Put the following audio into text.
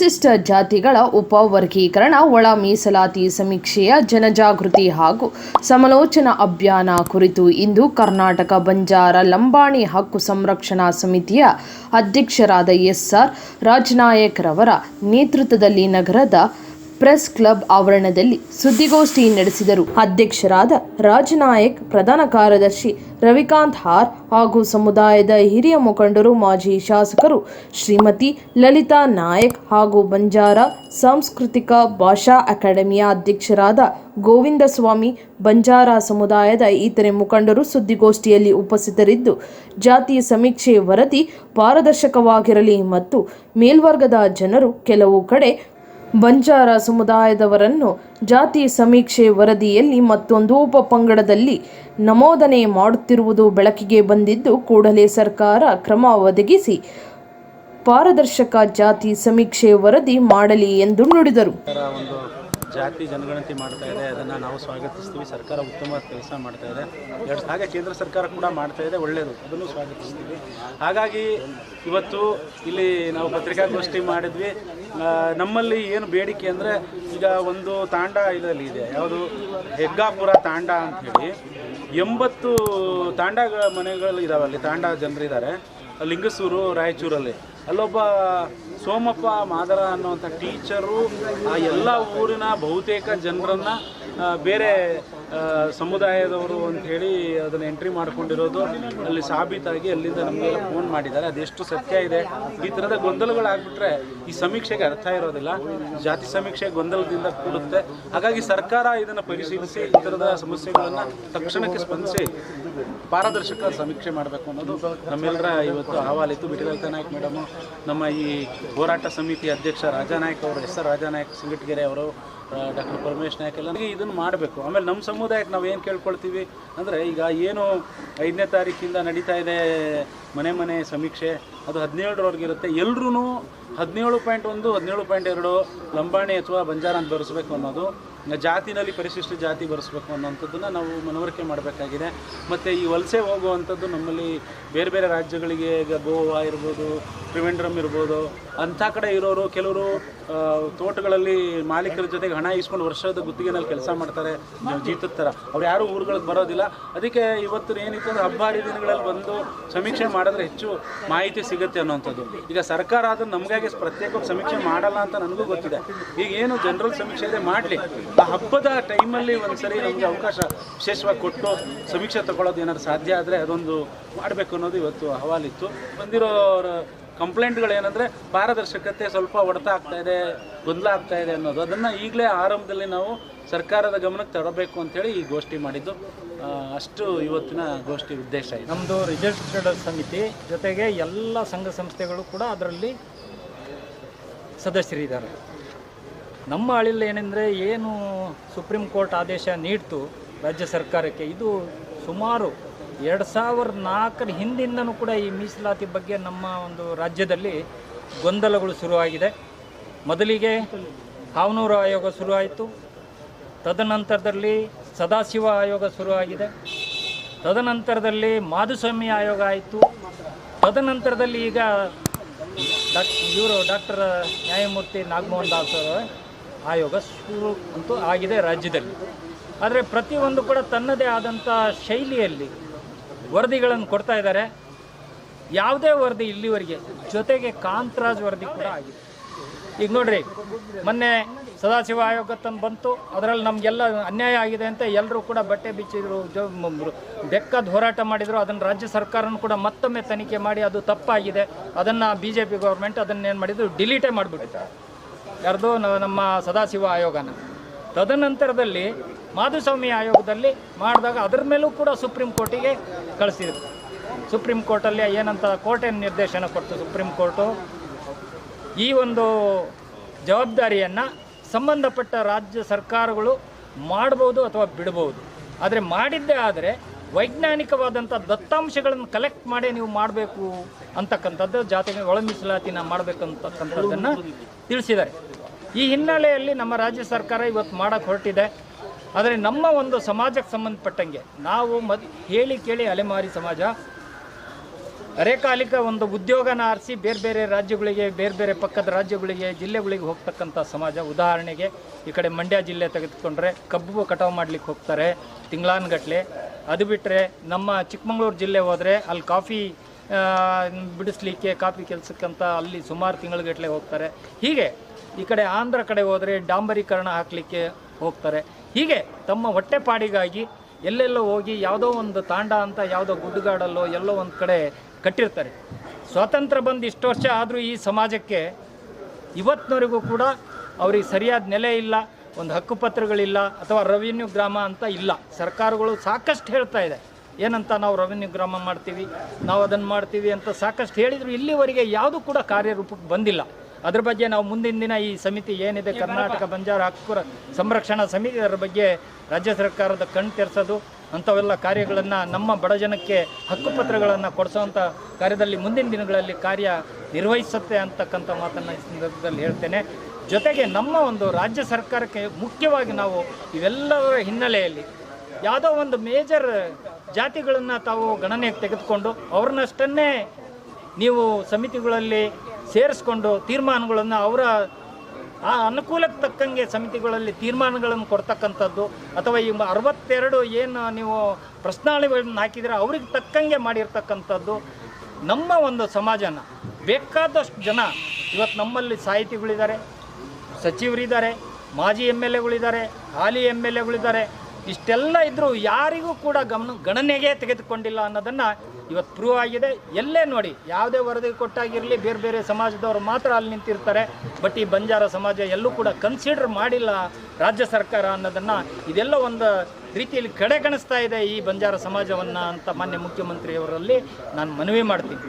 ವಿಶಿಷ್ಟ ಜಾತಿಗಳ ಉಪವರ್ಗೀಕರಣ, ಒಳ ಮೀಸಲಾತಿ ಸಮೀಕ್ಷೆಯ ಜನಜಾಗೃತಿ ಹಾಗೂ ಸಮಾಲೋಚನಾ ಅಭಿಯಾನ ಕುರಿತು ಇಂದು ಕರ್ನಾಟಕ ಬಂಜಾರ ಲಂಬಾಣಿ ಹಕ್ಕು ಸಂರಕ್ಷಣಾ ಸಮಿತಿಯ ಅಧ್ಯಕ್ಷರಾದ ಎಸ್ಆರ್ ರಾಜನಾಯಕ್ ರವರ ನೇತೃತ್ವದಲ್ಲಿ ನಗರದ ಪ್ರೆಸ್ ಕ್ಲಬ್ ಆವರಣದಲ್ಲಿ ಸುದ್ದಿಗೋಷ್ಠಿ ನಡೆಸಿದರು. ಅಧ್ಯಕ್ಷರಾದ ರಾಜನಾಯಕ್, ಪ್ರಧಾನ ಕಾರ್ಯದರ್ಶಿ ರವಿಕಾಂತ್ ಹಾರ್ ಹಾಗೂ ಸಮುದಾಯದ ಹಿರಿಯ ಮುಖಂಡರು, ಮಾಜಿ ಶಾಸಕರು ಶ್ರೀಮತಿ ಲಲಿತಾ ನಾಯಕ್ ಹಾಗೂ ಬಂಜಾರ ಸಾಂಸ್ಕೃತಿಕ ಭಾಷಾ ಅಕಾಡೆಮಿಯ ಅಧ್ಯಕ್ಷರಾದ ಗೋವಿಂದ ಸ್ವಾಮಿ ಬಂಜಾರ ಸಮುದಾಯದ ಇತರೆ ಮುಖಂಡರು ಸುದ್ದಿಗೋಷ್ಠಿಯಲ್ಲಿ ಉಪಸ್ಥಿತರಿದ್ದು ಜಾತಿ ಸಮೀಕ್ಷೆ ವರದಿ ಪಾರದರ್ಶಕವಾಗಿರಲಿ ಮತ್ತು ಮೇಲ್ವರ್ಗದ ಜನರು ಕೆಲವು ಕಡೆ ಬಂಜಾರ ಸಮುದಾಯದವರನ್ನು ಜಾತಿ ಸಮೀಕ್ಷೆ ವರದಿಯಲ್ಲಿ ಮತ್ತೊಂದು ಉಪಪಂಗಡದಲ್ಲಿ ನಮೋದನೆ ಮಾಡುತ್ತಿರುವುದು ಬೆಳಕಿಗೆ ಬಂದಿದ್ದು, ಕೂಡಲೇ ಸರ್ಕಾರ ಕ್ರಮ ಒದಗಿಸಿ ಪಾರದರ್ಶಕ ಜಾತಿ ಸಮೀಕ್ಷೆ ವರದಿ ಮಾಡಲಿ ಎಂದು ನುಡಿದರು. ಜಾತಿ ಜನಗಣತಿ ಮಾಡ್ತಾ ಇದೆ, ಅದನ್ನು ನಾವು ಸ್ವಾಗತಿಸ್ತೀವಿ. ಸರ್ಕಾರ ಉತ್ತಮ ಕೆಲಸ ಮಾಡ್ತಾ ಇದೆ. ಎರಡು ಹಾಗೆ ಕೇಂದ್ರ ಸರ್ಕಾರ ಕೂಡ ಮಾಡ್ತಾ ಇದೆ ಒಳ್ಳೆಯದು ಅದನ್ನು ಸ್ವಾಗತಿಸ್ತೀವಿ. ಹಾಗಾಗಿ ಇವತ್ತು ಇಲ್ಲಿ ನಾವು ಪತ್ರಿಕಾಗೋಷ್ಠಿ ಮಾಡಿದ್ವಿ. ನಮ್ಮಲ್ಲಿ ಏನು ಬೇಡಿಕೆ ಅಂದರೆ ಈಗ ಒಂದು ತಾಂಡ ಇದರಲ್ಲಿ ಇದೆ. ಯಾವುದು? ಹೆಗ್ಗಾಪುರ ತಾಂಡ ಅಂತ ಹೇಳಿ. ಎಂಬತ್ತು ತಾಂಡ ಮನೆಗಳು ಇದಾವೆ ಅಲ್ಲಿ ತಾಂಡ ಜನರಿದ್ದಾರೆ. ಲಿಂಗಸೂರು, ರಾಯಚೂರಲ್ಲಿ. ಅಲ್ಲೊಬ್ಬ ಸೋಮಪ್ಪ ಮಾದರ ಅನ್ನುವಂಥ ಟೀಚರು, ಆ ಎಲ್ಲ ಊರಿನ ಬಹುತೇಕ ಜನರನ್ನು ಬೇರೆ ಸಮುದಾಯದವರು ಅಂಥೇಳಿ ಅದನ್ನು ಎಂಟ್ರಿ ಮಾಡ್ಕೊಂಡಿರೋದು. ಅಲ್ಲಿ ಸಾಬೀತಾಗಿ ಅಲ್ಲಿಂದ ನಮಗೆಲ್ಲ ಫೋನ್ ಮಾಡಿದ್ದಾರೆ. ಅದೆಷ್ಟು ಸತ್ಯ ಇದೆ? ಈ ಥರದ ಗೊಂದಲಗಳಾಗ್ಬಿಟ್ರೆ ಈ ಸಮೀಕ್ಷೆಗೆ ಅರ್ಥ ಇರೋದಿಲ್ಲ. ಜಾತಿ ಸಮೀಕ್ಷೆ ಗೊಂದಲದಿಂದ ಕೂಡುತ್ತೆ. ಹಾಗಾಗಿ ಸರ್ಕಾರ ಇದನ್ನು ಪರಿಶೀಲಿಸಿ, ಈ ಥರದ ಸಮಸ್ಯೆಗಳನ್ನು ತಕ್ಷಣಕ್ಕೆ ಸ್ಪಂದಿಸಿ ಪಾರದರ್ಶಕ ಸಮೀಕ್ಷೆ ಮಾಡಬೇಕು ಅನ್ನೋದು ನಮ್ಮೆಲ್ಲರ ಇವತ್ತು ಅಹವಾಲಿತ್ತು. ಬಿಟ್ಟಿದಲ್ತ ನಾಯಕ್ ಮೇಡಮು, ನಮ್ಮ ಈ ಹೋರಾಟ ಸಮಿತಿ ಅಧ್ಯಕ್ಷ ರಾಜಾನಾಯ್ಕ ಅವರು, ಎಸ್ ಆರ್ ರಾಜಾನಾಯ್ಕ, ಸಿಂಗಟ್ಗೆರೆ ಅವರು ಡಾಕ್ಟರ್ ಪರಮೇಶ್ ನಾಯಕ್ ಎಲ್ಲ ಇದನ್ನು ಮಾಡಬೇಕು. ಆಮೇಲೆ ನಮ್ಮ ಸಮುದಾಯಕ್ಕೆ ನಾವು ಏನು ಕೇಳ್ಕೊಳ್ತೀವಿ ಅಂದರೆ ಈಗ ಏನು ಐದನೇ ತಾರೀಕಿಂದ ನಡೀತಾ ಇದೆ ಮನೆ ಮನೆ ಸಮೀಕ್ಷೆ, ಅದು ಹದಿನೇಳರವರೆಗೆ ಇರುತ್ತೆ ಎಲ್ಲರೂ ಹದಿನೇಳು ಪಾಯಿಂಟ್ ಒಂದು, ಹದಿನೇಳು ಪಾಯಿಂಟ್ ಎರಡು ಲಂಬಾಣಿ ಅಥವಾ ಬಂಜಾರ ಅಂತ ಬರೆಸ್ಬೇಕು ಅನ್ನೋದು ಜಾತಿನಲ್ಲಿ ಪರಿಶಿಷ್ಟ ಜಾತಿ ಬರೆಸ್ಬೇಕು ಅನ್ನೋಂಥದ್ದನ್ನು ನಾವು ಮನವರಿಕೆ ಮಾಡಬೇಕಾಗಿದೆ. ಮತ್ತು ಈ ವಲಸೆ ಹೋಗುವಂಥದ್ದು ನಮ್ಮಲ್ಲಿ ಬೇರೆ ಬೇರೆ ರಾಜ್ಯಗಳಿಗೆ ಈಗ ಗೋವಾ ಇರ್ಬೋದು ತ್ರಿವೆಂಡ್ರಮ್ ಇರ್ಬೋದು, ಅಂಥ ಕಡೆ ಇರೋರು, ಕೆಲವರು ತೋಟಗಳಲ್ಲಿ ಮಾಲೀಕರ ಜೊತೆಗೆ ಹಣ ಇಸ್ಕೊಂಡು ವರ್ಷದ ಗುತ್ತಿಗೆನಲ್ಲಿ ಕೆಲಸ ಮಾಡ್ತಾರೆ ಜೀತದ ಥರ. ಅವ್ರು ಯಾರೂ ಊರುಗಳಿಗೆ ಬರೋದಿಲ್ಲ. ಅದಕ್ಕೆ ಇವತ್ತು ಏನಿತ್ತು ಅಂದ್ರೆ ಹಬ್ಬ ಹರಿದಿನಗಳಲ್ಲಿ ಬಂದು ಸಮೀಕ್ಷೆ ಮಾಡಿದ್ರೆ ಹೆಚ್ಚು ಮಾಹಿತಿ ಸಿಗುತ್ತೆ ಅನ್ನೋವಂಥದ್ದು ಈಗ ಸರ್ಕಾರ ಅದನ್ನು ನಮಗಾಗಿ ಪ್ರತ್ಯೇಕವಾಗಿ ಸಮೀಕ್ಷೆ ಮಾಡಲ್ಲ ಅಂತ ನನಗೂ ಗೊತ್ತಿದೆ. ಈಗ ಏನು ಜನರಲ್ ಸಮೀಕ್ಷೆ ಇದೆ, ಮಾಡಲಿ. ಆ ಹಬ್ಬದ ಟೈಮಲ್ಲಿ ಒಂದ್ಸರಿ ನಮಗೆ ಅವಕಾಶ ವಿಶೇಷವಾಗಿ ಕೊಟ್ಟು ಸಮೀಕ್ಷೆ ತಗೊಳ್ಳೋದು ಏನಾದ್ರು ಸಾಧ್ಯ ಆದರೆ ಅದೊಂದು ಮಾಡಬೇಕು ಅನ್ನೋದು ಇವತ್ತು ಅಹವಾಲಿತ್ತು. ಬಂದಿರೋ ಕಂಪ್ಲೇಂಟ್ಗಳು ಏನಂದರೆ ಪಾರದರ್ಶಕತೆ ಸ್ವಲ್ಪ ಹೊಡೆತ ಆಗ್ತಾ ಇದೆ ಗೊಂದಲ ಆಗ್ತಾ ಇದೆ ಅನ್ನೋದು. ಅದನ್ನು ಈಗಲೇ ಆರಂಭದಲ್ಲಿ ನಾವು ಸರ್ಕಾರದ ಗಮನಕ್ಕೆ ತರಬೇಕು ಅಂತೇಳಿ ಈ ಗೋಷ್ಠಿ ಮಾಡಿದ್ದು. ಅಷ್ಟು ಇವತ್ತಿನ ಗೋಷ್ಠಿ ಉದ್ದೇಶ ಇದೆ. ನಮ್ಮದು ರಿಜಿಸ್ಟರ್ಡ್ ಸಮಿತಿ ಜೊತೆಗೆ ಎಲ್ಲ ಸಂಘ ಸಂಸ್ಥೆಗಳು ಕೂಡ ಅದರಲ್ಲಿ ಸದಸ್ಯರಿದ್ದಾರೆ. ನಮ್ಮ ಹಳ್ಳಿಲಿ ಏನೆಂದರೆ ಏನು ಸುಪ್ರೀಂ ಕೋರ್ಟ್ ಆದೇಶ ನೀಡ್ತು ರಾಜ್ಯ ಸರ್ಕಾರಕ್ಕೆ, ಇದು ಸುಮಾರು ಎರಡು ಸಾವಿರದ ನಾಲ್ಕರ ಹಿಂದಿಂದನೂ ಕೂಡ ಈ ಮೀಸಲಾತಿ ಬಗ್ಗೆ ನಮ್ಮ ಒಂದು ರಾಜ್ಯದಲ್ಲಿ ಗೊಂದಲಗಳು ಶುರುವಾಗಿದೆ. ಮೊದಲಿಗೆ ಕಾವನೂರು ಆಯೋಗ ಶುರುವಾಯಿತು. ತದನಂತರದಲ್ಲಿ ಸದಾಶಿವ ಆಯೋಗ ಶುರುವಾಗಿದೆ. ತದನಂತರದಲ್ಲಿ ಮಾಧುಸ್ವಾಮಿ ಆಯೋಗ ಆಯಿತು. ತದನಂತರದಲ್ಲಿ ಈಗ ಡಾಕ್, ಇವರು ಡಾಕ್ಟರ್ ನ್ಯಾಯಮೂರ್ತಿ ನಾಗಮೋಹನ್ ದಾಸ್ ಆಯೋಗ ಶುರು ಅಂತೂ ಆಗಿದೆ ರಾಜ್ಯದಲ್ಲಿ. ಆದರೆ ಪ್ರತಿಯೊಂದು ಕೂಡ ತನ್ನದೇ ಆದಂಥ ಶೈಲಿಯಲ್ಲಿ ವರದಿಗಳನ್ನು ಕೊಡ್ತಾ ಇದ್ದಾರೆ. ಯಾವುದೇ ವರದಿ ಇಲ್ಲಿವರೆಗೆ, ಜೊತೆಗೆ ಕಾಂತರಾಜ್ ವರದಿ ಕೂಡ ಆಗಿದೆ. ಈಗ ನೋಡ್ರಿ, ಮೊನ್ನೆ ಸದಾಶಿವ ಆಯೋಗ ತಂದು ಬಂತು. ಅದರಲ್ಲಿ ನಮಗೆಲ್ಲ ಅನ್ಯಾಯ ಆಗಿದೆ ಅಂತ ಎಲ್ಲರೂ ಕೂಡ ಬಟ್ಟೆ ಬಿಚ್ಚಿದ್ರು ಬೆಕ್ಕದ ಹೋರಾಟ ಮಾಡಿದರು. ಅದನ್ನು ರಾಜ್ಯ ಸರ್ಕಾರನೂ ಕೂಡ ಮತ್ತೊಮ್ಮೆ ತನಿಖೆ ಮಾಡಿ ಅದು ತಪ್ಪಾಗಿದೆ. ಅದನ್ನು ಬಿ ಜೆ ಪಿ ಗೌರ್ಮೆಂಟ್ ಅದನ್ನೇನು ಮಾಡಿದ್ರು, ಡಿಲೀಟೇ ಮಾಡಿಬಿಡುತ್ತೆ ಯಾರ್ದು? ನಮ್ಮ ಸದಾಶಿವ ಆಯೋಗನ. ತದನಂತರದಲ್ಲಿ ಮಾಧುಸ್ವಾಮಿ ಆಯೋಗದಲ್ಲಿ ಮಾಡಿದಾಗ ಅದ್ರ ಮೇಲೂ ಕೂಡ ಸುಪ್ರೀಂ ಕೋರ್ಟಿಗೆ ಕಳಿಸಿದ್ರು. ಸುಪ್ರೀಂ ಕೋರ್ಟಲ್ಲಿ ಏನಂತ ಕೋರ್ಟ್ ಏನು ನಿರ್ದೇಶನ ಕೊಡ್ತು ಸುಪ್ರೀಂ ಕೋರ್ಟು? ಈ ಒಂದು ಜವಾಬ್ದಾರಿಯನ್ನು ಸಂಬಂಧಪಟ್ಟ ರಾಜ್ಯ ಸರ್ಕಾರಗಳು ಮಾಡ್ಬೋದು ಅಥವಾ ಬಿಡ್ಬೋದು. ಆದರೆ ಮಾಡಿದ್ದೇ ಆದರೆ ವೈಜ್ಞಾನಿಕವಾದಂಥ ದತ್ತಾಂಶಗಳನ್ನು ಕಲೆಕ್ಟ್ ಮಾಡಿ ನೀವು ಮಾಡಬೇಕು ಅಂತಕ್ಕಂಥದ್ದು ಜಾತಿಗೆ ಒಳ ಮೀಸಲಾತಿನ ಮಾಡಬೇಕಂತಕ್ಕಂಥದ್ದನ್ನು ತಿಳಿಸಿದ್ದಾರೆ. ಈ ಹಿನ್ನೆಲೆಯಲ್ಲಿ ನಮ್ಮ ರಾಜ್ಯ ಸರ್ಕಾರ ಇವತ್ತು ಮಾಡೋಕ್ಕೆ ಹೊರಟಿದೆ. ಆದರೆ ನಮ್ಮ ಒಂದು ಸಮಾಜಕ್ಕೆ ಸಂಬಂಧಪಟ್ಟಂಗೆ ನಾವು ಮದ್ ಹೇಳಿ ಕೇಳಿ ಅಲೆಮಾರಿ ಸಮಾಜ, ಅರೆಕಾಲಿಕ ಒಂದು ಉದ್ಯೋಗನ ಆರಿಸಿ ಬೇರೆ ಬೇರೆ ರಾಜ್ಯಗಳಿಗೆ, ಬೇರೆ ಬೇರೆ ಪಕ್ಕದ ರಾಜ್ಯಗಳಿಗೆ, ಜಿಲ್ಲೆಗಳಿಗೆ ಹೋಗ್ತಕ್ಕಂಥ ಸಮಾಜ. ಉದಾಹರಣೆಗೆ ಈ ಕಡೆ ಮಂಡ್ಯ ಜಿಲ್ಲೆ ತೆಗೆದುಕೊಂಡ್ರೆ ಕಬ್ಬು ಕಟಾವು ಮಾಡಲಿಕ್ಕೆ ಹೋಗ್ತಾರೆ ತಿಂಗಳಾನ್ಗಟ್ಲೆ. ಅದು ಬಿಟ್ಟರೆ ನಮ್ಮ ಚಿಕ್ಕಮಗಳೂರು ಜಿಲ್ಲೆ ಹೋದರೆ ಅಲ್ಲಿ ಕಾಫಿ ಬಿಡಿಸ್ಲಿಕ್ಕೆ ಕಾಫಿ ಕೆಲಸಕ್ಕಂತ ಅಲ್ಲಿ ಸುಮಾರು ತಿಂಗಳುಗಟ್ಟಲೆ ಹೋಗ್ತಾರೆ. ಹೀಗೆ ಈ ಕಡೆ ಆಂಧ್ರ ಕಡೆ ಹೋದರೆ ಡಾಂಬರೀಕರಣ ಹಾಕಲಿಕ್ಕೆ ಹೋಗ್ತಾರೆ. ಹೀಗೆ ತಮ್ಮ ಹೊಟ್ಟೆಪಾಡಿಗಾಗಿ ಎಲ್ಲೆಲ್ಲೋ ಹೋಗಿ ಯಾವುದೋ ಒಂದು ತಾಂಡ ಅಂತ ಯಾವುದೋ ಗುಡ್ಡುಗಾಡಲ್ಲೋ ಎಲ್ಲೋ ಒಂದು ಕಡೆ ಕಟ್ಟಿರ್ತಾರೆ. ಸ್ವಾತಂತ್ರ್ಯ ಬಂದು ಇಷ್ಟು ವರ್ಷ ಆದರೂ ಈ ಸಮಾಜಕ್ಕೆ ಇವತ್ತಿನವರೆಗೂ ಕೂಡ ಅವ್ರಿಗೆ ಸರಿಯಾದ ನೆಲೆ ಇಲ್ಲ, ಒಂದು ಹಕ್ಕುಪತ್ರಗಳಿಲ್ಲ ಅಥವಾ ರೆವಿನ್ಯೂ ಗ್ರಾಮ ಅಂತ ಇಲ್ಲ. ಸರ್ಕಾರಗಳು ಸಾಕಷ್ಟು ಹೇಳ್ತಾ ಇದೆ, ಏನಂತ ನಾವು ರೆವಿನ್ಯೂ ಗ್ರಾಮ ಮಾಡ್ತೀವಿ, ನಾವು ಅದನ್ನು ಮಾಡ್ತೀವಿ ಅಂತ ಸಾಕಷ್ಟು ಹೇಳಿದ್ರು ಇಲ್ಲಿವರೆಗೆ ಯಾವುದು ಕೂಡ ಕಾರ್ಯರೂಪಕ್ಕೆ ಬಂದಿಲ್ಲ. ಅದ್ರ ಬಗ್ಗೆ ನಾವು ಮುಂದಿನ ದಿನ ಈ ಸಮಿತಿ ಏನಿದೆ, ಕರ್ನಾಟಕ ಬಂಜಾರ ಹಕ್ಕು ಸಂರಕ್ಷಣಾ ಸಮಿತಿ ಅದರ ಬಗ್ಗೆ ರಾಜ್ಯ ಸರ್ಕಾರದ ಕಣ್ ತೆರೆಸೋದು, ಅಂಥವೆಲ್ಲ ಕಾರ್ಯಗಳನ್ನು ನಮ್ಮ ಬಡ ಜನಕ್ಕೆ ಹಕ್ಕುಪತ್ರಗಳನ್ನು ಕೊಡಿಸೋವಂಥ ಕಾರ್ಯದಲ್ಲಿ ಮುಂದಿನ ದಿನಗಳಲ್ಲಿ ಕಾರ್ಯ ನಿರ್ವಹಿಸುತ್ತೆ ಅಂತಕ್ಕಂಥ ಮಾತನ್ನು ಈ ಸಂದರ್ಭದಲ್ಲಿ ಹೇಳ್ತೇನೆ. ಜೊತೆಗೆ ನಮ್ಮ ಒಂದು ರಾಜ್ಯ ಸರ್ಕಾರಕ್ಕೆ ಮುಖ್ಯವಾಗಿ ನಾವು ಇವೆಲ್ಲದರ ಹಿನ್ನೆಲೆಯಲ್ಲಿ ಯಾವುದೋ ಒಂದು ಮೇಜರ್ ಜಾತಿಗಳನ್ನು ತಾವು ಗಣನೆಗೆ ತೆಗೆದುಕೊಂಡು ಅವ್ರನ್ನಷ್ಟನ್ನೇ ನೀವು ಸಮಿತಿಗಳಲ್ಲಿ ಸೇರಿಸ್ಕೊಂಡು ತೀರ್ಮಾನಗಳನ್ನು ಅವರ ಆ ಅನುಕೂಲಕ್ಕೆ ತಕ್ಕಂಗೆ ಸಮಿತಿಗಳಲ್ಲಿ ತೀರ್ಮಾನಗಳನ್ನು ಕೊಡ್ತಕ್ಕಂಥದ್ದು ಅಥವಾ ಈ ಅರವತ್ತೆರಡು ಏನು ನೀವು ಪ್ರಶ್ನಾವಳಿಗಳನ್ನು ಹಾಕಿದರೆ ಅವ್ರಿಗೆ ತಕ್ಕಂಗೆ ಮಾಡಿರ್ತಕ್ಕಂಥದ್ದು ನಮ್ಮ ಒಂದು ಸಮಾಜನ. ಬೇಕಾದಷ್ಟು ಜನ ಇವತ್ತು ನಮ್ಮಲ್ಲಿ ಸಾಹಿತಿಗಳಿದ್ದಾರೆ, ಸಚಿವರಿದ್ದಾರೆ, ಮಾಜಿ ಎಂ ಎಲ್ ಎಗಳಿದ್ದಾರೆ, ಹಾಲಿ ಎಂ ಎಲ್ ಎಗಳಿದ್ದಾರೆ ಇಷ್ಟೆಲ್ಲ ಇದ್ದರೂ ಯಾರಿಗೂ ಕೂಡ ಗಮನ ಗಣನೆಗೆ ತೆಗೆದುಕೊಂಡಿಲ್ಲ ಅನ್ನೋದನ್ನು ಇವತ್ತು ಪ್ರೂವ್ ಆಗಿದೆ. ಎಲ್ಲೇ ನೋಡಿ, ಯಾವುದೇ ವರದಿ ಕೊಟ್ಟಾಗಿರಲಿ ಬೇರೆ ಬೇರೆ ಸಮಾಜದವರು ಮಾತ್ರ ಅಲ್ಲಿ ನಿಂತಿರ್ತಾರೆ. ಬಟ್ ಈ ಬಂಜಾರ ಸಮಾಜ ಎಲ್ಲೂ ಕೂಡ ಕನ್ಸಿಡರ್ ಮಾಡಿಲ್ಲ ರಾಜ್ಯ ಸರ್ಕಾರ ಅನ್ನೋದನ್ನು. ಇದೆಲ್ಲ ಒಂದು ರೀತಿಯಲ್ಲಿ ಕಡೆಗಣಿಸ್ತಾ ಇದೆ ಈ ಬಂಜಾರ ಸಮಾಜವನ್ನು ಅಂತ ಮಾನ್ಯ ಮುಖ್ಯಮಂತ್ರಿಯವರಲ್ಲಿ ನಾನು ಮನವಿ ಮಾಡ್ತೀನಿ.